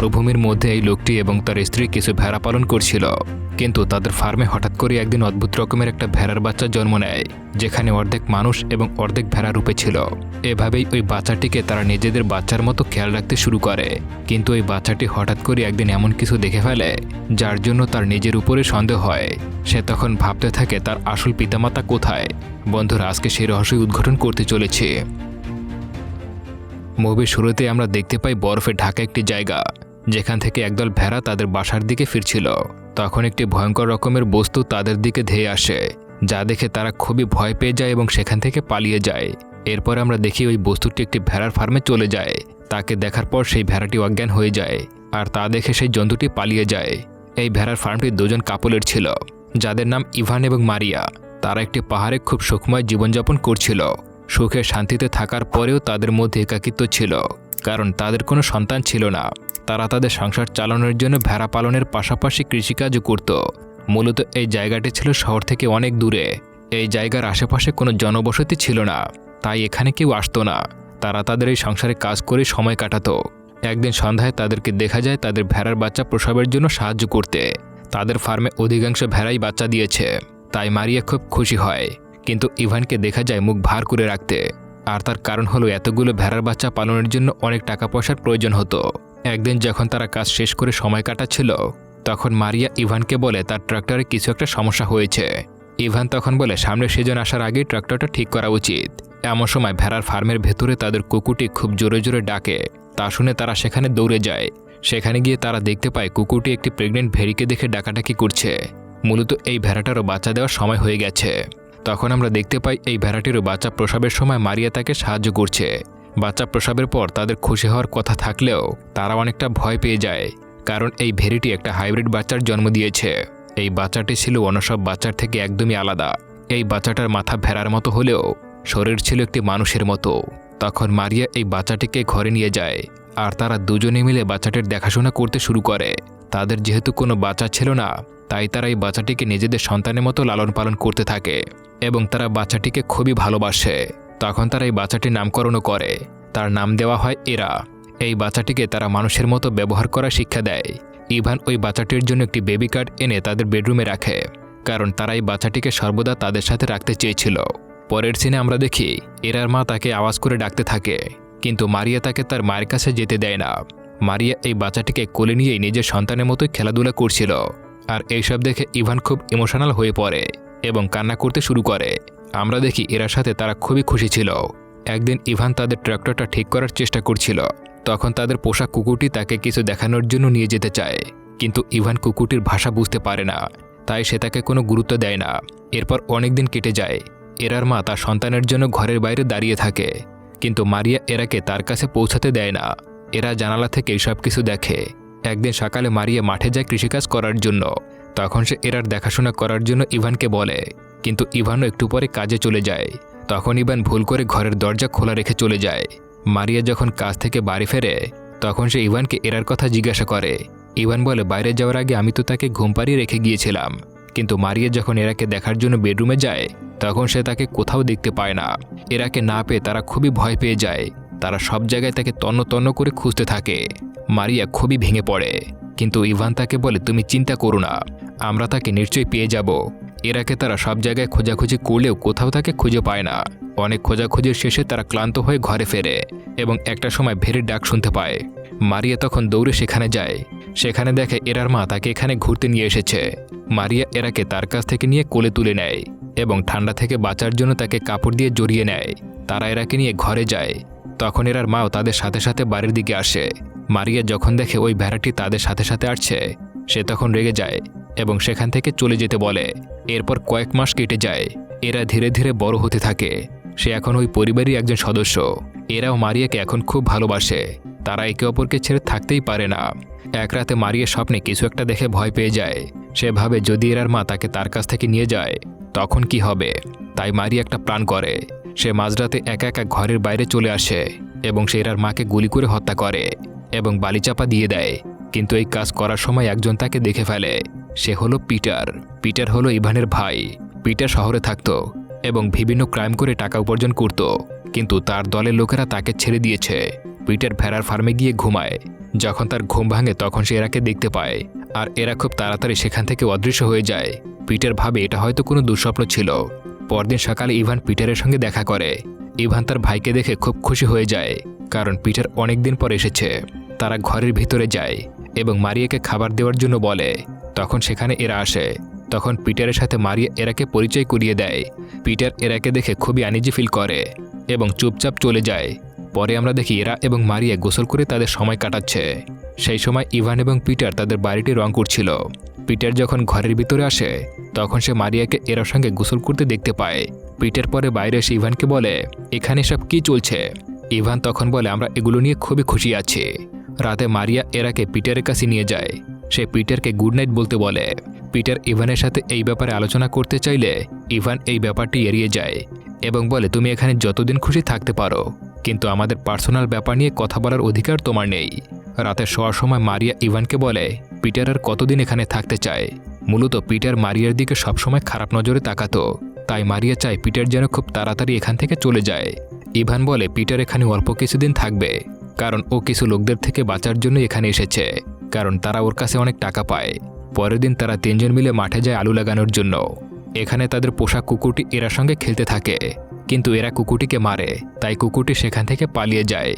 মরুভূমির মধ্যে এই লোকটি এবং তার স্ত্রী কিছু ভেড়া পালন করছিল। কিন্তু তাদের ফার্মে হঠাৎ করে একদিন অদ্ভুত রকমের একটা ভেড়ার বাচ্চা জন্ম নেয়, যেখানে অর্ধেক মানুষ এবং অর্ধেক ভেড়া রূপে ছিল। এভাবেই ওই বাচ্চাটিকে তারা নিজেদের বাচ্চার মতো খেয়াল রাখতে শুরু করে। কিন্তু ওই বাচ্চাটি হঠাৎ করে একদিন এমন কিছু দেখে ফেলে, যার জন্য তার নিজের উপরে সন্দেহ হয়। সে তখন ভাবতে থাকে, তার আসল পিতামাতা কোথায়? বন্ধুরা, আজকে সেই রহস্য উদ্ঘাটন করতে চলেছে। মুভির শুরুতে আমরা দেখতে পাই বরফে ঢাকা একটি জায়গা। যেখান থেকে একদল ভেড়া তাদের বাসার দিকে ফিরছিল। তখন একটি ভয়ঙ্কর রকমের বস্তু তাদের দিকে ধেয়ে আসে, যা দেখে তারা খুবই ভয় পেয়ে যায় এবং সেখান থেকে পালিয়ে যায়। এরপর আমরা দেখি ওই বস্তুটি একটি ভেড়ার ফার্মে চলে যায়। তাকে দেখার পর সেই ভেড়াটি অজ্ঞান হয়ে যায়, আর তা দেখে সেই জন্তুটি পালিয়ে যায়। এই ভেড়ার ফার্মটি দুজন কাপলের ছিল, যাদের নাম ইভান এবং মারিয়া। তারা একটি পাহাড়ে খুব সুখময় জীবনযাপন করছিল। সুখে শান্তিতে থাকার পরেও তাদের মধ্যে একাকিত্ব ছিল। কারণ তাদের কোনো সন্তান ছিল না। তারা তাদের সংসার চালানোর জন্য ভেড়া পালনের পাশাপাশি কৃষিকাজও করত। মূলত এই জায়গাটি ছিল শহর থেকে অনেক দূরে। এই জায়গার আশেপাশে কোনো জনবসতি ছিল না। তাই এখানে কেউ আসতো না। তারা তাদের এই সংসারে কাজ করে সময় কাটাতো। একদিন সন্ধ্যায় তাদেরকে দেখা যায় তাদের ভেড়ার বাচ্চা প্রসবের জন্য সাহায্য করতে। তাদের ফার্মে অধিকাংশ ভেড়াই বাচ্চা দিয়েছে। তাই মারিয়া খুব খুশি হয়। কিন্তু ইভানকে দেখা যায় মুখ ভার করে রাখতে। আর তার কারণ হলো এতগুলো ভেড়ার বাচ্চা পালনের জন্য অনেক টাকা পয়সার প্রয়োজন হতো। একদিন যখন তারা কাজ শেষ করে সময় কাটাচ্ছিল, তখন মারিয়া ইভানকে বলে, তার ট্রাক্টরে কিছু একটা সমস্যা হয়েছে। ইভান তখন বলে, সামনে সেজন আসার আগেই ট্রাক্টরটা ঠিক করা উচিত। এমন সময় ভেড়ার ফার্মের ভেতরে তাদের কুকুরটি খুব জোরে জোরে ডাকে। তা শুনে তারা সেখানে দৌড়ে যায়। সেখানে গিয়ে তারা দেখতে পায় কুকুরটি একটি প্রেগনেন্ট ভেড়িকে দেখে ডাকাডাকি করছে। মূলত এই ভেড়াটারও বাচ্চা দেওয়ার সময় হয়ে গেছে। তখন আমরা দেখতে পাই এই ভেড়াটিরও বাচ্চা প্রসবের সময় মারিয়া তাকে সাহায্য করছে। বাচ্চা প্রসবের পর তাদের খুশি হওয়ার কথা থাকলেও তারা অনেকটা ভয় পেয়ে যায়, কারণ এই ভেড়িটি একটা হাইব্রিড বাচ্চার জন্ম দিয়েছে। এই বাচ্চাটি ছিল অন্য সব বাচ্চার থেকে একদমই আলাদা। এই বাচ্চাটার মাথা ভেড়ার মতো হলেও শরীর ছিল একটি মানুষের মতো। তখন মারিয়া এই বাচ্চাটিকে ঘরে নিয়ে যায়, আর তারা দুজনে মিলে বাচ্চাটির দেখাশোনা করতে শুরু করে। তাদের যেহেতু কোনো বাচ্চা ছিল না, তাই তারা এই বাচ্চাটিকে নিজেদের সন্তানের মতো লালন পালন করতে থাকে। এবং তারা বাচ্চাটিকে খুবই ভালোবাসে। তখন তারা এই বাচ্চাটির নামকরণও করে। তার নাম দেওয়া হয় এরা। এই বাচ্চাটিকে তারা মানুষের মতো ব্যবহার করা শিক্ষা দেয়। ইভান ওই বাচ্চাটির জন্য একটি বেবি কার্ড এনে তাদের বেডরুমে রাখে। কারণ তারা এই বাচ্চাটিকে সর্বদা তাদের সাথে রাখতে চেয়েছিল। পরের সিনে আমরা দেখি, এরার মা তাকে আওয়াজ করে ডাকতে থাকে। কিন্তু মারিয়া তাকে তার মায়ের কাছে যেতে দেয় না। মারিয়া এই বাচ্চাটিকে কোলে নিয়েই নিজের সন্তানের মতোই খেলাধুলা করছিল। আর এইসব দেখে ইভান খুব ইমোশনাল হয়ে পড়ে। এবং কান্না করতে শুরু করে। আমরা দেখি এরা সাথে তারা খুবই খুশি ছিল। একদিন ইভান তাদের ট্রাক্টরটা ঠিক করার চেষ্টা করছিল। তখন তাদের পোষা কুকুরটি তাকে কিছু দেখানোর জন্য নিয়ে যেতে চায়। কিন্তু ইভান কুকুরটির ভাষা বুঝতে পারে না, তাই সে তাকে কোনো গুরুত্ব দেয় না। এরপর অনেকদিন কেটে যায়। এরার মা তার সন্তানের জন্য ঘরের বাইরে দাঁড়িয়ে থাকে। কিন্তু মারিয়া এরাকে তার কাছে পৌঁছাতে দেয় না। এরা জানালা থেকে সব কিছু দেখে। একদিন সকালে মারিয়া মাঠে যায় কৃষিকাজ করার জন্য। তখন সে এরার দেখাশোনা করার জন্য ইভানকে বলে। কিন্তু ইভানও একটু পরে কাজে চলে যায়। তখন ইভান ভুল করে ঘরের দরজা খোলা রেখে চলে যায়। মারিয়া যখন কাজ থেকে বাড়ি ফেরে, তখন সে ইভানকে এরার কথা জিজ্ঞাসা করে। ইভান বলে, বাইরে যাওয়ার আগে আমি তো তাকে ঘুম পাড়িয়ে রেখে গিয়েছিলাম। কিন্তু মারিয়া যখন এরাকে দেখার জন্য বেডরুমে যায়, তখন সে তাকে কোথাও দেখতে পায় না। এরাকে না পেয়ে তারা খুবই ভয় পেয়ে যায়। তারা সব জায়গায় তাকে তন্ন তন্ন করে খুঁজতে থাকে। মারিয়া খুবই ভেঙে পড়ে। কিন্তু ইভান তাকে বলে, তুমি চিন্তা করো না, আমরা তাকে নিশ্চয়ই পেয়ে যাব। এরাকে তারা সব জায়গায় খোঁজাখুঁজি করলেও কোথাও তাকে খুঁজে পায় না। অনেক খোঁজাখুঁজির শেষে তারা ক্লান্ত হয়ে ঘরে ফেরে এবং একটা সময় ভেড়ির ডাক শুনতে পায়। মারিয়া তখন দৌড়ে সেখানে যায়। সেখানে দেখে এরার মা তাকে এখানে ঘুরতে নিয়ে এসেছে। মারিয়া এরাকে তার কাছ থেকে নিয়ে কোলে তুলে নেয় এবং ঠান্ডা থেকে বাঁচার জন্য তাকে কাপড় দিয়ে জড়িয়ে নেয়। তারা এরাকে নিয়ে ঘরে যায়। তখন এরার মাও তাদের সাথে সাথে বাড়ির দিকে আসে। মারিয়া যখন দেখে ওই ভেড়াটি তাদের সাথে সাথে আসছে, সে তখন রেগে যায় এবং সেখান থেকে চলে যেতে বলে। এরপর কয়েক মাস কেটে যায়। এরা ধীরে ধীরে বড় হতে থাকে। সে এখন ওই পরিবারই একজন সদস্য। এরাও মারিয়াকে এখন খুব ভালোবাসে। তারা একে অপরকে ছেড়ে থাকতেই পারে না। এক রাতে মারিয়া স্বপ্নে কিছু একটা দেখে ভয় পেয়ে যায়। সে ভাবে যদি এরার মা তাকে তার কাছ থেকে নিয়ে যায়, তখন কি হবে? তাই মারিয়া একটা প্রাণ করে। সে মাঝরাতে একা একা ঘরের বাইরে চলে আসে এবং সে এরার মাকে গুলি করে হত্যা করে। এবং বালিচাপা দিয়ে দেয়। কিন্তু এই কাজ করার সময় একজন তাকে দেখে ফেলে। সে হলো পিটার। পিটার হলো ইভানের ভাই। পিটার শহরে থাকতো এবং বিভিন্ন ক্রাইম করে টাকা উপার্জন করত। কিন্তু তার দলের লোকেরা তাকে ছেড়ে দিয়েছে। পিটার ভেড়ার ফার্মে গিয়ে ঘুমায়। যখন তার ঘুম ভাঙে তখন সে এরাকে দেখতে পায়। আর এরা খুব তাড়াতাড়ি সেখান থেকে অদৃশ্য হয়ে যায়। পিটার ভাবে এটা হয়তো কোনো দুঃস্বপ্ন ছিল। পরদিন সকালে ইভান পিটারের সঙ্গে দেখা করে। ইভান তার ভাইকে দেখে খুব খুশি হয়ে যায়। কারণ পিটার অনেকদিন পর এসেছে। তারা ঘরের ভিতরে যায় এবং মারিয়াকে খাবার দেওয়ার জন্য বলে। তখন সেখানে এরা আসে। তখন পিটারের সাথে মারিয়া এরাকে পরিচয় করিয়ে দেয়। পিটার এরাকে দেখে খুবই আনিজি ফিল করে এবং চুপচাপ চলে যায়। পরে আমরা দেখি এরা এবং মারিয়া গোসল করে তাদের সময় কাটাচ্ছে। সেই সময় ইভান এবং পিটার তাদের বাড়িটি রং করছিল। পিটার যখন ঘরের ভিতরে আসে, তখন সে মারিয়াকে এরার সঙ্গে গোসল করতে দেখতে পায়। পিটার পরে বাইরে এসে ইভানকে বলে, এখানে সব কি চলছে? ইভান তখন বলে, আমরা এগুলো নিয়ে খুবই খুশি আছি। রাতে মারিয়া এরাকে পিটারের কাছে নিয়ে যায়। সে পিটারকে গুড নাইট বলতে বলে। পিটার ইভানের সাথে এই ব্যাপারে আলোচনা করতে চাইলে ইভান এই ব্যাপারটি এড়িয়ে যায় এবং বলে, তুমি এখানে যতদিন খুশি থাকতে পারো, কিন্তু আমাদের পার্সোনাল ব্যাপার নিয়ে কথা বলার অধিকার তোমার নেই। রাতে শোয়ার সময় মারিয়া ইভানকে বলে, পিটার আর কতদিন এখানে থাকতে চায়? মূলত পিটার মারিয়ার দিকে সবসময় খারাপ নজরে তাকাতো। তাই মারিয়া চায় পিটার যেন খুব তাড়াতাড়ি এখান থেকে চলে যায়। ইভান বলে, পিটার এখানে অল্প কিছুদিন থাকবে। কারণ ও কিছু লোকদের থেকে বাঁচার জন্য এখানে এসেছে, কারণ তারা ওর কাছে অনেক টাকা পায়। পরের দিন তারা তিনজন মিলে মাঠে যায় আলু লাগানোর জন্য। এখানে তাদের পোষা কুকুরটি এরা সঙ্গে খেলতে থাকে, কিন্তু এরা কুকুরটিকে মারে, তাই কুকুরটি সেখান থেকে পালিয়ে যায়।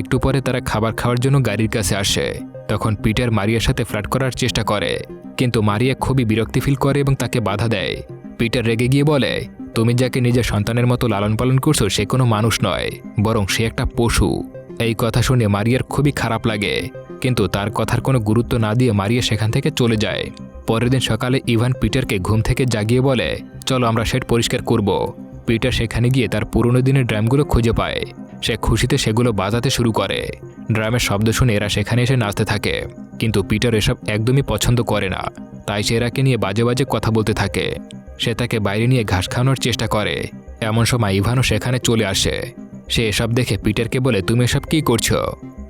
একটু পরে তারা খাবার খাওয়ার জন্য গাড়ির কাছে আসে, তখন পিটার মারিয়ার সাথে ফ্ল্যাট করার চেষ্টা করে। কিন্তু মারিয়া খুবই বিরক্তি ফিল করে এবং তাকে বাধা দেয়। পিটার রেগে গিয়ে বলে, তুমি যাকে নিজের সন্তানের মতো লালন পালন করছ সে কোনো মানুষ নয়, বরং সে একটা পশু। এই কথা শুনে মারিয়ার খুবই খারাপ লাগে। কিন্তু তার কথার কোনো গুরুত্ব না দিয়ে মারিয়া সেখান থেকে চলে যায়। পরের দিন সকালে ইভান পিটারকে ঘুম থেকে জাগিয়ে বলে, চলো আমরা সেট পরিষ্কার করব। পিটার সেখানে গিয়ে তার পুরনো দিনের ড্রামগুলো খুঁজে পায়। সে খুশিতে সেগুলো বাজাতে শুরু করে। ড্রামের শব্দ শুনে এরা সেখানে এসে নাচতে থাকে। কিন্তু পিটার এসব একদমই পছন্দ করে না। তাই সে এরাকে নিয়ে বাজে বাজে কথা বলতে থাকে। সে তাকে বাইরে নিয়ে ঘাস খাওয়ানোর চেষ্টা করে। এমন সময় ইভানও সেখানে চলে আসে। সে এসব দেখে পিটারকে বলে, তুমি এসব কী করছ?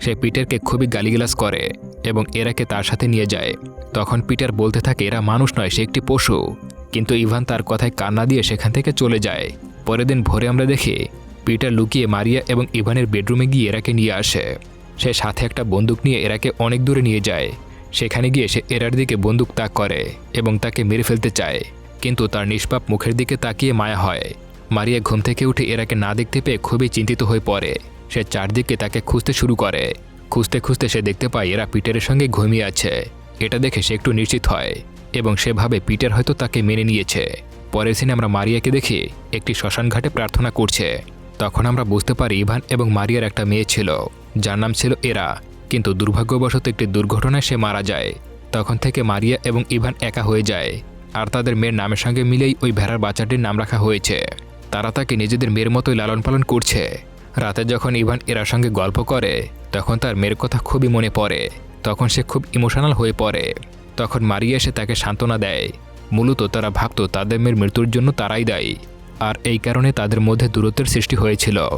সে পিটারকে খুবই গালিগালাজ করে এবং এরাকে তার সাথে নিয়ে যায়। তখন পিটার বলতে থাকে, এরা মানুষ নয়, সে একটি পশু। কিন্তু ইভান তার কথায় কান্না দিয়ে সেখান থেকে চলে যায়। পরের দিন ভোরে আমরা দেখি, পিটার লুকিয়ে মারিয়া এবং ইভানের বেডরুমে গিয়ে এরাকে নিয়ে আসে। সে সাথে একটা বন্দুক নিয়ে এরাকে অনেক দূরে নিয়ে যায়। সেখানে গিয়ে সে এরার দিকে বন্দুক তাক করে এবং তাকে মেরে ফেলতে চায়। কিন্তু তার নিষ্পাপ মুখের দিকে তাকিয়ে মায়া হয়। মারিয়া ঘুম থেকে উঠে এরাকে না দেখতে পেয়ে খুবই চিন্তিত হয়ে পড়ে। সে চারদিকে তাকে খুঁজতে শুরু করে। খুঁজতে খুঁজতে সে দেখতে পায় এরা পিটারের সঙ্গে ঘুমিয়ে আছে। এটা দেখে সে একটু নিশ্চিত হয় এবং সেভাবে পিটার হয়তো তাকে মেনে নিয়েছে। পরের দিনে আমরা মারিয়াকে দেখি একটি শ্মশান ঘাটে প্রার্থনা করছে। তখন আমরা বুঝতে পারি ইভান এবং মারিয়ার একটা মেয়ে ছিল। যার নাম ছিল এরা। কিন্তু দুর্ভাগ্যবশত একটি দুর্ঘটনায় সে মারা যায়। তখন থেকে মারিয়া এবং ইভান একা হয়ে যায়। আর তাদের মেয়ের নামের সঙ্গে মিলেই ওই ভেড়ার বাচ্চাটির নাম রাখা হয়েছে। তারা তাকে নিজেদের মেয়ের মতোই লালন পালন করছে। রাতে যখন ইভান এরার সঙ্গে গল্প করে, তখন তার মেয়ের কথা খুবই মনে পড়ে। তখন সে খুব ইমোশনাল হয়ে পড়ে। তখন মারিয়া এসে তাকে সান্ত্বনা দেয়। মূলত তারা ভাবত তাদের মেয়ের মৃত্যুর জন্য তারাই দায়ী। আর এই কারণে তাদের মধ্যে দূরত্বের সৃষ্টি হয়েছিল।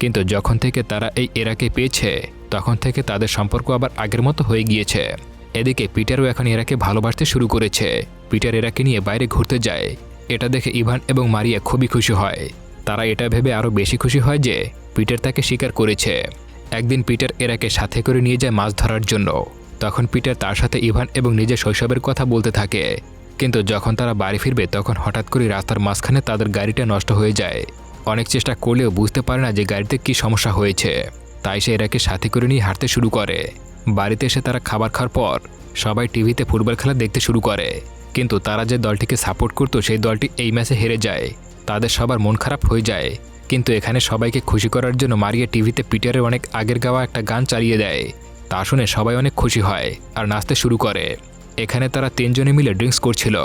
কিন্তু যখন থেকে তারা এই এরাকে পেয়েছে, তখন থেকে তাদের সম্পর্ক আবার আগের মতো হয়ে গিয়েছে। এদিকে পিটারও এখন এরাকে ভালোবাসতে শুরু করেছে। পিটার এরাকে নিয়ে বাইরে ঘুরতে যায়। এটা দেখে ইভান এবং মারিয়া খুবই খুশি হয়। তারা এটা ভেবে আরও বেশি খুশি হয় যে, পিটার তাকে স্বীকার করেছে। একদিন পিটার এরাকে সাথে করে নিয়ে যায় মাছ ধরার জন্য। তখন পিটার তার সাথে ইভান এবং নিজের শৈশবের কথা বলতে থাকে। কিন্তু যখন তারা বাড়ি ফিরবে, তখন হঠাৎ করে রাস্তার মাঝখানে তাদের গাড়িটা নষ্ট হয়ে যায়। অনেক চেষ্টা করলেও বুঝতে পারে না যে গাড়িতে কী সমস্যা হয়েছে। তাই সে এরাকে সাথে করে নিয়ে হাঁটতে শুরু করে। বাড়িতে এসে তারা খাবার খাওয়ার পর সবাই টিভিতে ফুটবল খেলা দেখতে শুরু করে। কিন্তু তারা যে দলটিকে সাপোর্ট করতো, সেই দলটি এই ম্যাচে হেরে যায়। তাদের সবার মন খারাপ হয়ে যায়। কিন্তু এখানে সবাইকে খুশি করার জন্য মারিয়া টিভিতে পিটারের অনেক আগের গাওয়া একটা গান চালিয়ে দেয়। তা শুনে সবাই অনেক খুশি হয় আর নাচতে শুরু করে। এখানে তারা তিনজনে মিলে ড্রিঙ্কস করছিল।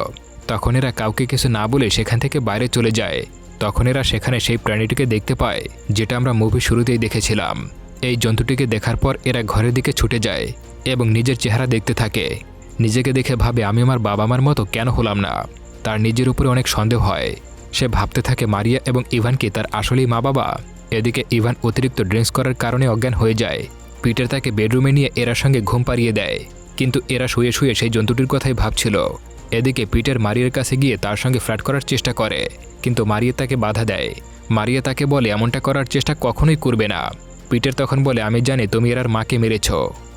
তখন এরা কাউকে কিছু না বলে সেখান থেকে বাইরে চলে যায়। তখন এরা সেখানে সেই প্রাণীটিকে দেখতে পায়, যেটা আমরা মুভি শুরুতেই দেখেছিলাম। এই জন্তুটিকে দেখার পর এরা ঘরের দিকে ছুটে যায় এবং নিজের চেহারা দেখতে থাকে। নিজেকে দেখে ভাবে আমি আমার বাবা মার মতো কেন হলাম না? তার নিজের উপরে অনেক সন্দেহ হয়। সে ভাবতে থাকে মারিয়া এবং ইভানকে তার আসলেই মা বাবা। এদিকে ইভান অতিরিক্ত ড্রিঙ্কস করার কারণে অজ্ঞান হয়ে যায়। পিটার তাকে বেডরুমে নিয়ে এরা সঙ্গে ঘুম পাড়িয়ে দেয়। কিন্তু এরা শুয়ে শুয়ে সেই জন্তুটির কথাই ভাবছিল। এদিকে পিটার মারিয়ার কাছে গিয়ে তার সঙ্গে ফ্ল্যাট করার চেষ্টা করে। কিন্তু মারিয়া তাকে বাধা দেয়। মারিয়া তাকে বলে, এমনটা করার চেষ্টা কখনোই করবে না। পিটার তখন বলে, আমি জানি তুমি এরার মাকে মেরেছ।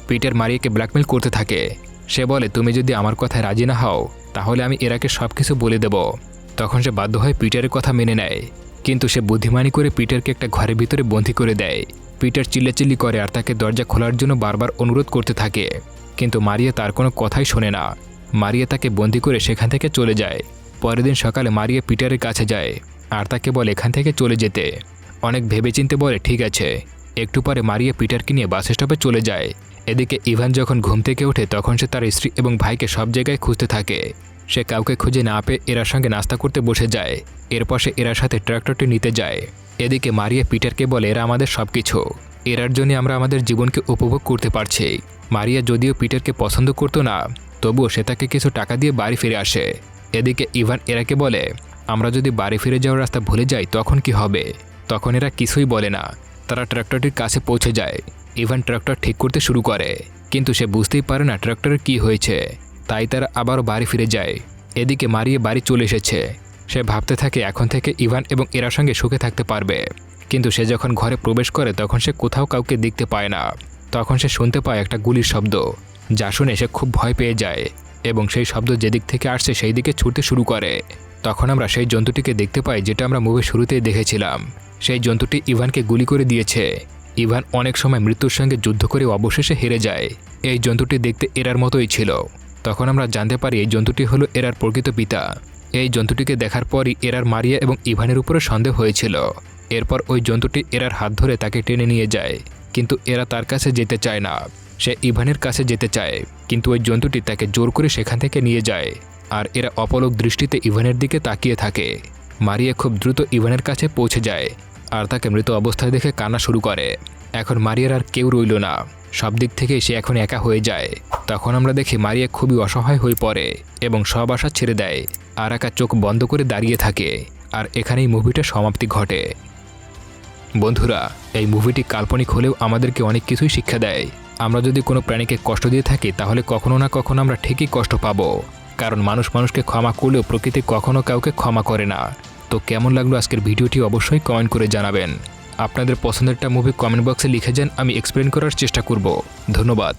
পিটার মারিয়াকে ব্ল্যাকমেল করতে থাকে। সে বলে, তুমি যদি আমার কথায় রাজি না হও, তাহলে আমি এরাকে সব কিছু বলে দেব। তখন সে বাধ্য হয় পিটারের কথা মেনে নেয়। কিন্তু সে বুদ্ধিমানি করে পিটারকে একটা ঘরের ভিতরে বন্দি করে দেয়। পিটার চিল্লাচিল্লি করে আর তাকে দরজা খোলার জন্য বারবার অনুরোধ করতে থাকে। কিন্তু মারিয়া তার কোনো কথাই শোনে না। মারিয়া তাকে বন্দি করে সেখান থেকে চলে যায়। পরের দিন সকালে মারিয়া পিটারের কাছে যায় আর তাকে বলে, এখান থেকে চলে যেতে। অনেক ভেবেচিন্তে বলে, ঠিক আছে। একটু পরে মারিয়া পিটারকে নিয়ে বাস স্টপে চলে যায়। এদিকে ইভান যখন ঘুম থেকে ওঠে, তখন সে তার স্ত্রী এবং ভাইকে সব জায়গায় খুঁজতে থাকে। সে কাউকে খুঁজে না পেয়ে এরার সঙ্গে নাস্তা করতে বসে যায়। এরপর সে এরার সাথে ট্র্যাক্টরটি নিতে যায়। এদিকে মারিয়া পিটারকে বলে, এরা আমাদের সব কিছু এরার জন্য আমরা আমাদের জীবনকে উপভোগ করতে পারছি। মারিয়া যদিও পিটারকে পছন্দ করতো না, তবুও সে তাকে কিছু টাকা দিয়ে বাড়ি ফিরে আসে। এদিকে ইভান এরাকে বলে, আমরা যদি বাড়ি ফিরে যাওয়ার রাস্তা ভুলে যাই, তখন কি হবে? তখন এরা কিছুই বলে না। তারা ট্র্যাক্টরটির কাছে পৌঁছে যায়। ইভান ট্র্যাক্টর ঠিক করতে শুরু করে। কিন্তু সে বুঝতেই পারে না ট্র্যাক্টরের কি হয়েছে। তাই তারা আবারও বাড়ি ফিরে যায়। এদিকে মারিয়ে বাড়ি চলে এসেছে। সে ভাবতে থাকে এখন থেকে ইভান এবং এরার সঙ্গে সুখে থাকতে পারবে। কিন্তু সে যখন ঘরে প্রবেশ করে তখন সে কোথাও কাউকে দেখতে পায় না। তখন সে শুনতে পায় একটা গুলির শব্দ, যা শুনে সে খুব ভয় পেয়ে যায় এবং সেই শব্দ যেদিক থেকে আসছে সেই দিকে ছুটতে শুরু করে। তখন আমরা সেই জন্তুটিকে দেখতে পাই যেটা আমরা মুভির শুরুতেই দেখেছিলাম। সেই জন্তুটি ইভানকে গুলি করে দিয়েছে। ইভান অনেক সময় মৃত্যুর সঙ্গে যুদ্ধ করে অবশেষে হেরে যায়। এই জন্তুটি দেখতে এরার মতোই ছিল। তখন আমরা জানতে পারি এই জন্তুটি হলো এরার প্রকৃত পিতা। এই জন্তুটিকে দেখার পরই এরার মারিয়া এবং ইভানের উপরে সন্দেহ হয়েছিল। এরপর ওই জন্তুটি এরার হাত ধরে তাকে টেনে নিয়ে যায়। কিন্তু এরা তার কাছে যেতে চায় না। সে ইভানের কাছে যেতে চায়, কিন্তু ওই জন্তুটি তাকে জোর করে সেখান থেকে নিয়ে যায়। আর এরা অপলক দৃষ্টিতে ইভানের দিকে তাকিয়ে থাকে। মারিয়া খুব দ্রুত ইভানের কাছে পৌঁছে যায়। আর তাকে মৃত অবস্থায় দেখে কান্না শুরু করে। এখন মারিয়ার আর কেউ রইল না। সব দিক থেকে সে এখন একা হয়ে যায়। তখন আমরা দেখি মারিয়া খুবই অসহায় হয়ে পড়ে এবং সব আশা ছেড়ে দেয়। আর একা চোখ বন্ধ করে দাঁড়িয়ে থাকে আর এখানেই মুভিটা সমাপ্তি ঘটে। বন্ধুরা, এই মুভিটি কাল্পনিক হলেও আমাদেরকে অনেক কিছুই শিক্ষা দেয়। আমরা যদি কোনো প্রাণীকে কষ্ট দিয়ে থাকি, তাহলে কখনো না কখনো আমরা ঠিকই কষ্ট পাবো। কারণ মানুষ মানুষকে ক্ষমা করলেও প্রকৃতি কখনো কাউকে ক্ষমা করে না। তো কেমন লাগল আজকের ভিডিওটি অবশ্যই কমেন্ট করে জানাবেন। আপনাদের পছন্দেরটা মুভি কমেন্ট বক্সে লিখে যান, আমি এক্সপ্লেন করার চেষ্টা করব। ধন্যবাদ।